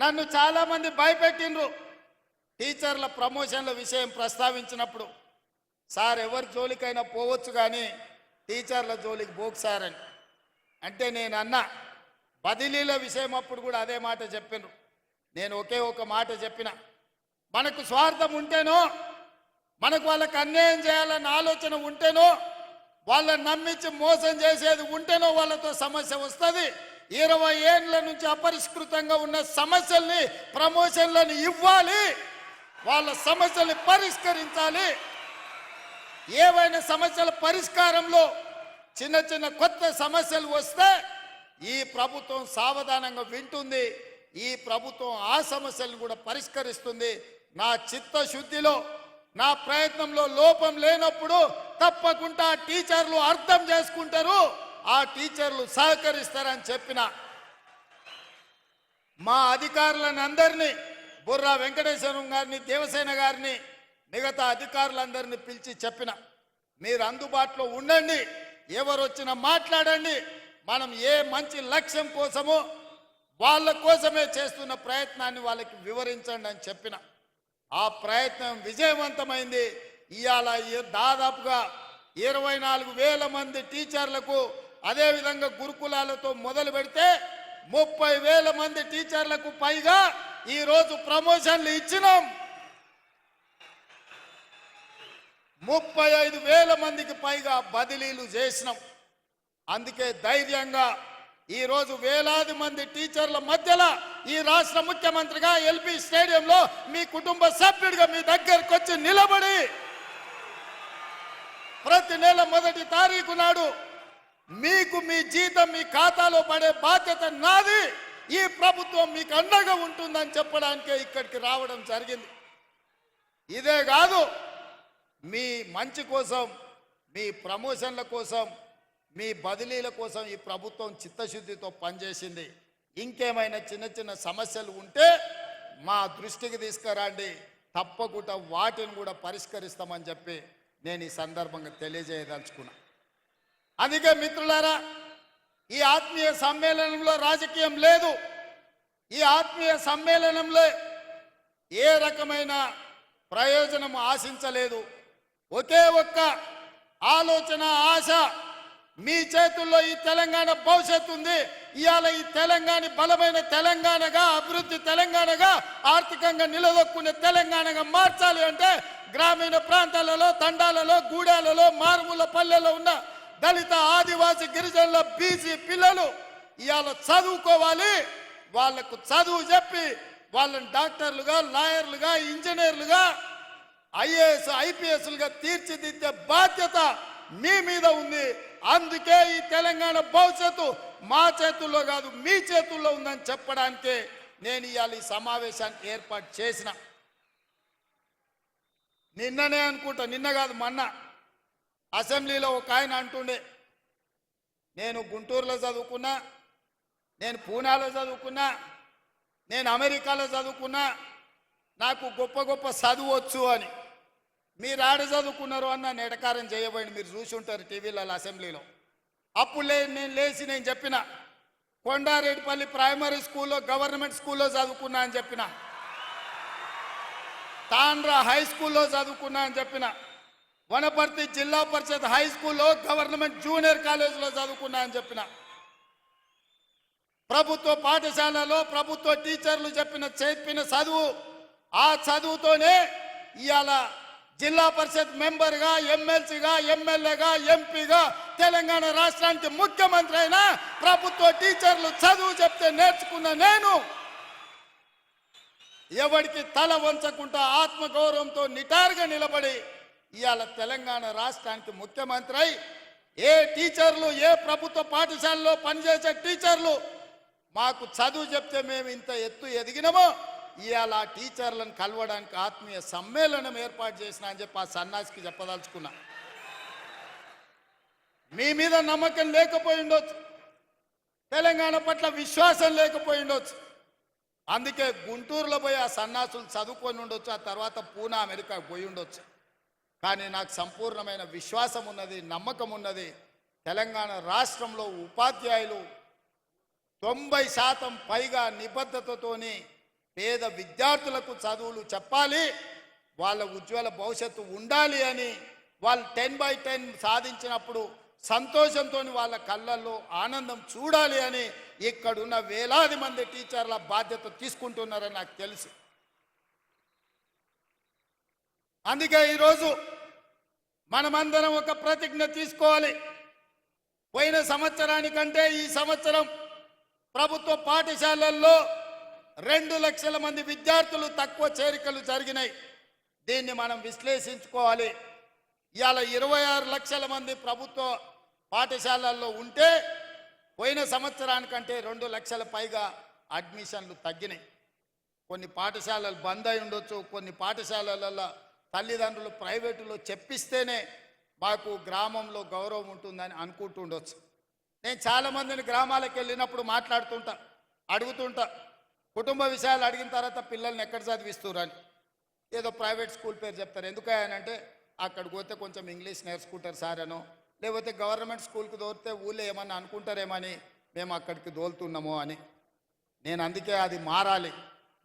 నన్ను చాలామంది భయపెట్టిండ్రు. టీచర్ల ప్రమోషన్ల విషయం ప్రస్తావించినప్పుడు సార్ ఎవరి జోలికైనా పోవచ్చు కానీ టీచర్ల జోలికి పోకు సార్ అని. అంటే నేను అన్న బదిలీల విషయం అప్పుడు కూడా అదే మాట చెప్పినారు. నేను ఒకే ఒక మాట చెప్పిన. మనకు స్వార్థం ఉంటేనో మనకు వాళ్ళకి అన్యాయం చేయాలన్న ఆలోచన ఉంటేనో వాళ్ళని నమ్మించి మోసం చేసేది ఉంటేనో వాళ్ళతో సమస్య వస్తుంది. ఇరవై ఏళ్ళ నుంచి అపరిష్కృతంగా ఉన్న సమస్యల్ని ప్రమోషన్లను ఇవ్వాలి. వాళ్ళ సమస్యల్ని పరిష్కరించాలి. ఏవైనా సమస్యల పరిష్కారంలో చిన్న చిన్న కొత్త సమస్యలు వస్తే ఈ ప్రభుత్వం సావధానంగా వింటుంది. ఈ ప్రభుత్వం ఆ సమస్యలను కూడా పరిష్కరిస్తుంది. నా చిత్తశుద్ధిలో నా ప్రయత్నంలో లోపం లేనప్పుడు తప్పకుండా టీచర్లు అర్థం చేసుకుంటారు. ఆ టీచర్లు సహకరిస్తారని చెప్పిన మా అధికారులను అందరినీ బుర్రా వెంకటేశ్వరం గారిని దేవసేన గారిని మిగతా అధికారులందరినీ పిలిచి చెప్పిన మీరు అందుబాటులో ఉండండి ఎవరు వచ్చినా మాట్లాడండి మనం ఏ మంచి లక్ష్యం కోసమో వాళ్ళ కోసమే చేస్తున్న ప్రయత్నాన్ని వాళ్ళకి వివరించండి అని చెప్పిన. ఆ ప్రయత్నం విజయవంతమైంది. ఇవాళ దాదాపుగా ఇరవై నాలుగు వేల మంది టీచర్లకు అదేవిధంగా గురుకులాలతో మొదలు పెడితే ముప్పై వేల మంది టీచర్లకు పైగా ఈరోజు ప్రమోషన్లు ఇచ్చినాం. ముప్పై ఐదు వేల మందికి పైగా బదిలీలు చేసినాం. అందుకే ధైర్యంగా ఈరోజు వేలాది మంది టీచర్ల మధ్యలో ఈ రాష్ట్ర ముఖ్యమంత్రిగా ఎల్పి స్టేడియంలో మీ కుటుంబ సభ్యుడిగా మీ దగ్గరకు వచ్చి నిలబడి ప్రతి నెల మొదటి తారీఖు నాడు మీకు మీ జీతం మీ ఖాతాలో పడే బాధ్యత నాది. ఈ ప్రభుత్వం మీకు అండగా ఉంటుందని చెప్పడానికే ఇక్కడికి రావడం జరిగింది. ఇదే కాదు మీ మంచి కోసం మీ ప్రమోషన్ల కోసం మీ బదిలీల కోసం ఈ ప్రభుత్వం చిత్తశుద్ధితో పనిచేసింది. ఇంకేమైనా చిన్న చిన్న సమస్యలు ఉంటే మా దృష్టికి తీసుకురండి. తప్పకుండా వాటిని కూడా పరిష్కరిస్తామని చెప్పి నేను ఈ సందర్భంగా తెలియజేయదలుచుకున్నాను అందుకే మిత్రులారా ఈ ఆత్మీయ సమ్మేళనంలో రాజకీయం లేదు. ఈ ఆత్మీయ సమ్మేళనంలో ఏ రకమైన ప్రయోజనం ఆశించలేదు. ఒకే ఒక్క ఆలోచన ఆశ మీ చేతుల్లో ఈ తెలంగాణ భవిష్యత్తు ఉంది. ఇవాళ ఈ తెలంగాణ బలమైన తెలంగాణగా అభివృద్ధి తెలంగాణగా ఆర్థికంగా నిలదొక్కునే తెలంగాణగా మార్చాలి అంటే గ్రామీణ ప్రాంతాలలో తండాలలో గూడాలలో మారుమూల పల్లెల్లో ఉన్న దళిత ఆదివాసి గిరిజనుల బీసీ పిల్లలు ఇవాళ చదువుకోవాలి. వాళ్ళకు చదువు చెప్పి వాళ్ళని డాక్టర్లుగా లాయర్లుగా ఇంజనీర్లుగా ఐఏఎస్ ఐపీఎస్లుగా తీర్చిదిద్దే బాధ్యత మీ మీద ఉంది. అందుకే ఈ తెలంగాణ భవిష్యత్తు మా చేతుల్లో కాదు మీ చేతుల్లో ఉందని చెప్పడానికే నేను ఇవాళ ఈ సమావేశాన్ని ఏర్పాటు చేసిన. నిన్ననే అనుకుంటా నిన్న కాదు మొన్న. అసెంబ్లీలో ఒక ఆయన అంటుండే నేను గుంటూరులో చదువుకున్నా నేను పూనాలో చదువుకున్నా నేను అమెరికాలో చదువుకున్నా నాకు గొప్ప గొప్ప చదువచ్చు అని. మీరు ఆడ చదువుకున్నారు అన్న నెడకారం చేయబోయింది మీరు చూసి ఉంటారు టీవీలలో అసెంబ్లీలో. అప్పుడు లే నేను లేచి నేను చెప్పిన కొండారెడ్డిపల్లి ప్రైమరీ స్కూల్లో గవర్నమెంట్ స్కూల్లో చదువుకున్నా అని చెప్పిన. తాండ్ర హై స్కూల్లో చదువుకున్నా అని చెప్పిన. వనపర్తి జిల్లా పరిషత్ హై స్కూల్లో గవర్నమెంట్ జూనియర్ కాలేజీలో చదువుకున్నా అని చెప్పిన. ప్రభుత్వ పాఠశాలలో ప్రభుత్వ టీచర్లు చెప్పిన చెప్పిన చదువు ఆ చదువుతోనే ఇవాళ జిల్లా పరిషత్ మెంబర్గా ఎమ్మెల్సీగా ఎమ్మెల్యేగా ఎంపీగా తెలంగాణ రాష్ట్రానికి ముఖ్యమంత్రి అయినా ప్రభుత్వ టీచర్లు చదువు చెప్తే నేర్చుకున్న నేను ఎవరికి తల వంచకుండా ఆత్మగౌరవంతో నిటారుగా నిలబడి ఇవాళ తెలంగాణ రాష్ట్రానికి ముఖ్యమంత్రి అయి ఏ టీచర్లు ఏ ప్రభుత్వ పాఠశాలలో పనిచేసే టీచర్లు మాకు చదువు చెప్తే మేము ఇంత ఎత్తు ఎదిగినామో ఇవాళ ఆ టీచర్లను కలవడానికి ఆత్మీయ సమ్మేళనం ఏర్పాటు చేసిన అని చెప్పి ఆ సన్నాసికి చెప్పదలుచుకున్నా. మీ మీద నమ్మకం లేకపోయి ఉండొచ్చు. తెలంగాణ పట్ల విశ్వాసం లేకపోయి ఉండొచ్చు. అందుకే గుంటూరులో పోయి ఆ సన్నాసులు చదువుకొని ఉండొచ్చు ఆ తర్వాత పూనా అమెరికాకు పోయి ఉండొచ్చు. కానీ నాకు సంపూర్ణమైన విశ్వాసం ఉన్నది నమ్మకం ఉన్నది. తెలంగాణ రాష్ట్రంలో ఉపాధ్యాయులు తొంభై శాతం పైగా నిబద్ధతతోని పేద విద్యార్థులకు చదువులు చెప్పాలి వాళ్ళ ఉజ్వల భవిష్యత్తు ఉండాలి అని వాళ్ళు టెన్ బై టెన్ సాధించినప్పుడు సంతోషంతో వాళ్ళ కళ్ళల్లో ఆనందం చూడాలి అని ఇక్కడున్న వేలాది మంది టీచర్ల బాధ్యత తీసుకుంటున్నారని నాకు తెలుసు. అందుకే ఈరోజు మనమందరం ఒక ప్రతిజ్ఞ తీసుకోవాలి. పోయిన సంవత్సరానికంటే ఈ సంవత్సరం ప్రభుత్వ పాఠశాలల్లో రెండు లక్షల మంది విద్యార్థులు తక్కువ చేరికలు జరిగినాయి. దీన్ని మనం విశ్లేషించుకోవాలి. ఇవాళ ఇరవై ఆరు లక్షల మంది ప్రభుత్వ పాఠశాలల్లో ఉంటే పోయిన సంవత్సరానికంటే రెండు లక్షల పైగా అడ్మిషన్లు తగ్గినాయి. కొన్ని పాఠశాలలు బంద్ అయి ఉండొచ్చు కొన్ని పాఠశాలలలో తల్లిదండ్రులు ప్రైవేటులో చెప్పిస్తేనే మాకు గ్రామంలో గౌరవం ఉంటుందని అనుకుంటుండొచ్చు. నేను చాలామందిని గ్రామాలకు వెళ్ళినప్పుడు మాట్లాడుతుంటా అడుగుతుంటా. కుటుంబ విషయాలు అడిగిన తర్వాత పిల్లల్ని ఎక్కడ చదివిస్తురని ఏదో ప్రైవేట్ స్కూల్ పేరు చెప్తారు. ఎందుకనంటే అక్కడికి పోతే కొంచెం ఇంగ్లీష్ నేర్చుకుంటారు సార్ అనో. లేకపోతే గవర్నమెంట్ స్కూల్కి దోరితే ఊళ్ళో ఏమన్నా అనుకుంటారేమని మేము అక్కడికి దోలుతున్నాము అని. నేను అందుకే అది మారాలి.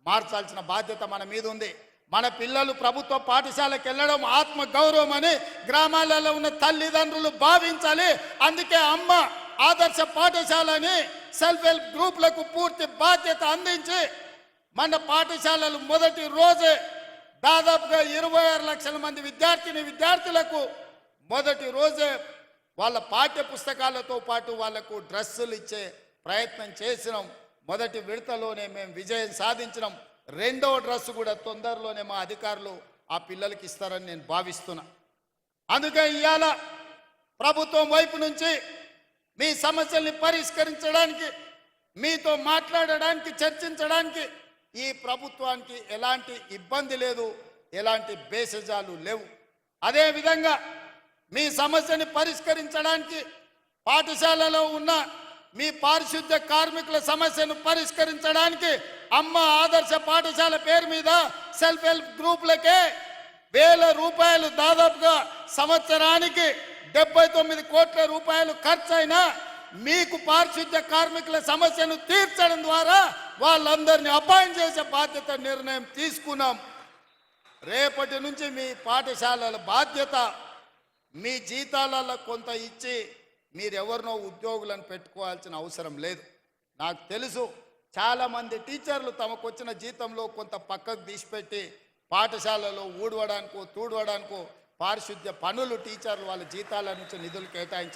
మార్చాల్సిన బాధ్యత మన మీద ఉంది. మన పిల్లలు ప్రభుత్వ పాఠశాలకు వెళ్ళడం ఆత్మ గౌరవం అని గ్రామాలలో ఉన్న తల్లిదండ్రులు భావించాలి. అందుకే అమ్మ ఆదర్శ పాఠశాలని సెల్ఫ్ హెల్ప్ గ్రూప్లకు పూర్తి బాధ్యత అందించి మన పాఠశాలలు మొదటి రోజే దాదాపుగా ఇరవై ఆరు లక్షల మంది విద్యార్థిని విద్యార్థులకు మొదటి రోజే వాళ్ళ పాఠ్య పుస్తకాలతో పాటు వాళ్ళకు డ్రెస్సులు ఇచ్చే ప్రయత్నం చేసినాం. మొదటి విడతలోనే మేము విజయం సాధించినాం. రెండవ డ్రెస్ కూడా తొందరలోనే మా అధికారులు ఆ పిల్లలకి ఇస్తారని నేను భావిస్తున్నా. అందుకే ఇవాళ ప్రభుత్వం వైపు నుంచి మీ సమస్యల్ని పరిష్కరించడానికి మీతో మాట్లాడడానికి చర్చించడానికి ఈ ప్రభుత్వానికి ఎలాంటి ఇబ్బంది లేదు ఎలాంటి బేసజాలు లేవు. అదేవిధంగా మీ సమస్యని పరిష్కరించడానికి పాఠశాలలో ఉన్న మీ పారిశుద్ధ్య కార్మికుల సమస్యను పరిష్కరించడానికి అమ్మ ఆదర్శ పాఠశాల పేరు మీద సెల్ఫ్ హెల్ప్ గ్రూపులకే వేల రూపాయలు దాదాపుగా సంవత్సరానికి డెబ్బై తొమ్మిది కోట్ల రూపాయలు ఖర్చైనా మీకు పారిశుద్ధ్య కార్మికుల సమస్యను తీర్చడం ద్వారా వాళ్ళందరినీ అపాయింట్ చేసే బాధ్యత నిర్ణయం తీసుకున్నాం. రేపటి నుంచి మీ పాఠశాలల బాధ్యత మీ జీతాలలో కొంత ఇచ్చి మీరెవరినో ఉద్యోగులను పెట్టుకోవాల్సిన అవసరం లేదు. నాకు తెలుసు చాలామంది టీచర్లు తమకు వచ్చిన జీతంలో కొంత పక్కకు తీసిపెట్టి పాఠశాలలో ఊడవడానికో తూడవడానికో పారిశుద్ధ్య పనులు టీచర్లు వాళ్ళ జీతాల నుంచి నిధులు కేటాయించి